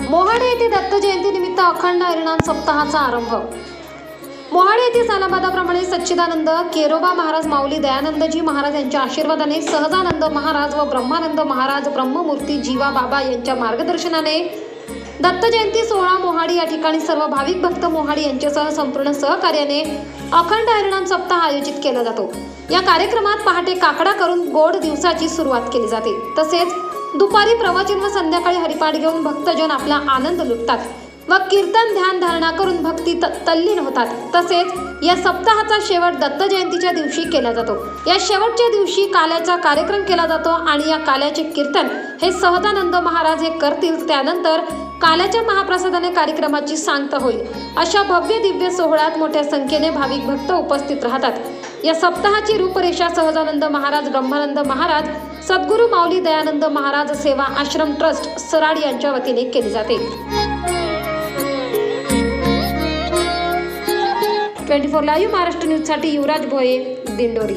मोहाडे येथे दत्त जयंती निमित्त अखंड हरिणाम सप्ताहाचा आरंभ. मोहाडे येथे सालाबादाप्रमाणे सच्चिदानंद केरोबा महाराज माऊली दयानंदजी महाराज यांच्या आशीर्वादाने सहजानंद महाराज व ब्रह्मानंद महाराज ब्रह्ममूर्ती जीवा बाबा यांच्या मार्गदर्शनाने दत्त जयंती सोहळा मोहाडी या ठिकाणी सर्व भाविक भक्त मोहाडी यांच्यासह संपूर्ण सहकार्याने अखंड हरिणाम सप्ताह आयोजित केला जातो. या कार्यक्रमात पहाटे काकडा करून गोड दिवसाची सुरुवात केली जाते. तसेच दुपारी प्रवचन व संध्याकाळी हरिपाठ घेऊन भक्तजन आपला आनंद लुटतात व कीर्तन ध्यान धारणा करून भक्ती त- तल्लीन होतात. तसेच या सप्ताहाचा शेवट दत्त जयंतीच्या दिवशी केला जातो. या शेवटच्या दिवशी काल्याचा कार्यक्रम केला जातो आणि या काल्याचे कीर्तन हे सहदानंद महाराज हे करतील. त्यानंतर काल्याच्या महाप्रसादाने कार्यक्रमाची सांगता होईल. अशा भव्य दिव्य सोहळ्यात मोठ्या संख्येने भाविक भक्त उपस्थित राहतात. या सप्ताहाची रूपरेषा सहजानंद महाराज ब्रह्मानंद महाराज सद्गुरू माऊली दयानंद महाराज सेवा आश्रम ट्रस्ट सराड यांच्या वतीने केली जाते. ट्वेंटी फोर लाईव्ह महाराष्ट्र न्यूजसाठी युवराज भोये दिंडोरी.